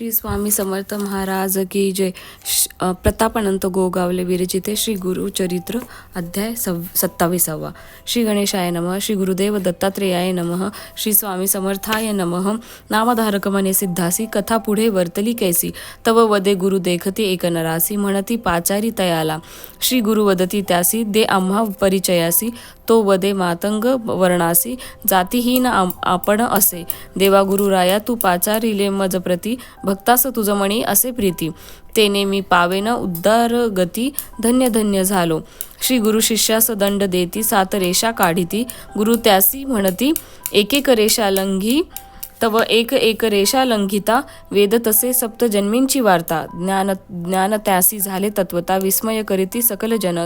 श्री स्वामी समर्थ महाराज की जय. प्रतापानंत गोगावले विरचिते श्री गुरुचरित्र अध्याय सव सत्ताविसावा. श्री गणेशाय नमः श्री गुरुदेव दत्तात्रेयाय नमः श्री स्वामी समर्थाय नमः. नामधारक मने सिद्धासी कथा पुढे वर्तली कैसी? तव वदे गुरु देखती एक नरासी म्हणती पाचारी तयाला. श्री गुरु वदती त्यासी दे आम्हा परिचयासी. तो वदे मातंग वर्णासी जातीहीन आपण असे. देवा गुरुराया तू पाचारिले मज प्रती भक्तास तुझ मणी असे प्रीती. तेने मी पावेन उद्धार गती धन्य धन्य झालो. श्री गुरु शिष्यास दंड देती सात रेषा काढिती. गुरु त्यासी म्हणती एकेक रेषा लंघी तव एक एक रेषा लंघिता वेद तसे सप्त जन्मींची वार्ता. ज्ञान ज्ञान त्यासी झाले तत्वता विस्मय करीती सकल जन.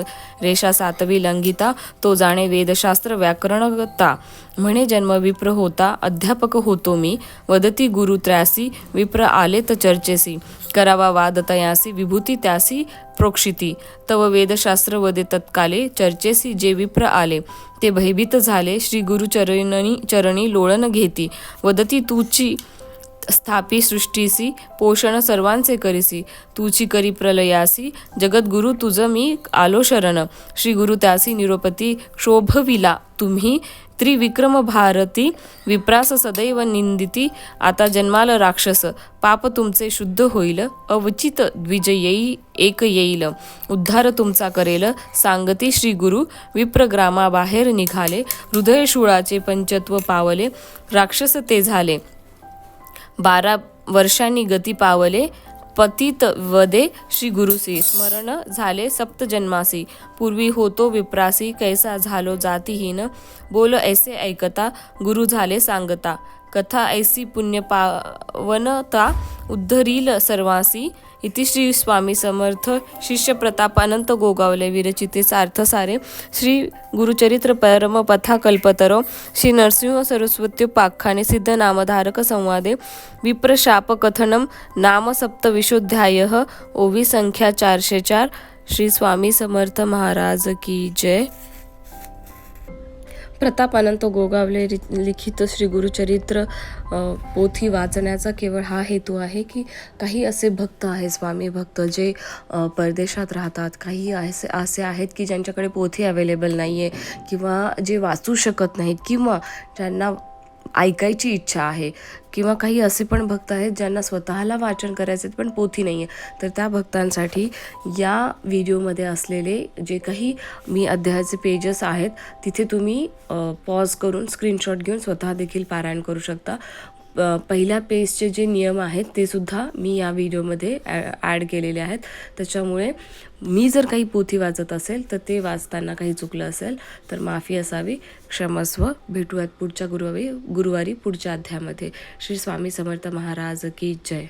रेषा सातवी लंघिता तो जाणे वेदशास्त्र व्याकरणता म्हणे जन्म विप्र होता अध्यापक होतो मी. वदती गुरु त्र्यासी विप्र आलेत चर्चेसी. करावा वाद तयासी विभूती त्यासी प्रोक्षिती. तव वेदशास्त्र वदे तत्काले चर्चेसी जे विप्र आले. ते भयभीत झाले. श्री गुरुचरणी चरणी लोळन लोळण घेती. वदती तूची स्थापी सृष्टीसी पोषण सर्वांचे करीसी. तुची करी प्रलयासी जगद्गुरु तुझ मी आलो शरण श्री गुरु त्यासी निरोपती क्षोभविला तुम्ही. त्रिविक्रम भारती विप्रास सदैव निंदिती आता जन्माल राक्षस. पाप तुमचे शुद्ध होईल अवचित द्विज येई एक येईल. उद्धार तुमचा करेल सांगती श्री गुरु विप्रग्रामाबाहेर निघाले हृदय शूळाचे पंचत्व पावले राक्षस ते झाले. बारा वर्षांनी गती पावले. पतित वदे श्री गुरुसी. स्मरण झाले सप्त जन्मासी. पूर्वी होतो विप्रासी. कैसा झालो जातीहीन. बोल ऐसे ऐकता. गुरु झाले सांगता. कथा ऐसी पुण्य पावनता उद्धरील सर्वासी. इति श्री स्वामी समर्थ शिष्य प्रतापानंत गोगावले विरचिते अर्थ सारे श्री गुरुचरित्र परम पथा कल्पतरो श्री नरसिंह सरस्वत्युपाख्याने सिद्ध नामधारक संवादे. विप्रशाप कथनम नाम सप्तविशोध्याय ओवी संख्या चारशे चार. श्री स्वामी समर्थ महाराज की जय. प्रतापानंत गोगावले लिखित श्री गुरुचरित्र पोथी वाचण्याचा केवळ हा हेतू आहे की काही असे भक्त आहे स्वामी भक्त जे परदेशात राहतात. काही असे असे आहेत की ज्यांच्याकडे पोथी अवेलेबल नाही आहे किंवा जे वाचू शकत नाहीत किंवा ज्यांना ऐकायची इच्छा आहे किंवा काही असे पण भक्त आहेत ज्यांना स्वतःला वाचन करायचे पण पोथी नाही आहे. तर त्या भक्तांसाठी या व्हिडिओमध्ये असलेले जे काही मी अध्यायाचे पेजेस आहेत तिथे तुम्ही पॉज करून स्क्रीनशॉट घेऊन स्वतः देखील पारायण करू शकता. पहिल्या पेजचे जे नियम आहेत ते सुद्धा मी या व्हिडिओमध्ये ॲड केलेले आहेत. त्याच्यामुळे मी जर काही पोथी वाचत असेल तर ते वाचताना काही चुकलं असेल तर माफी असावी. क्षमस्व भेटूयात पुढच्या गुरुवारी गुरुवारी पुढच्या अध्यायामध्ये. श्री स्वामी समर्थ महाराज की जय.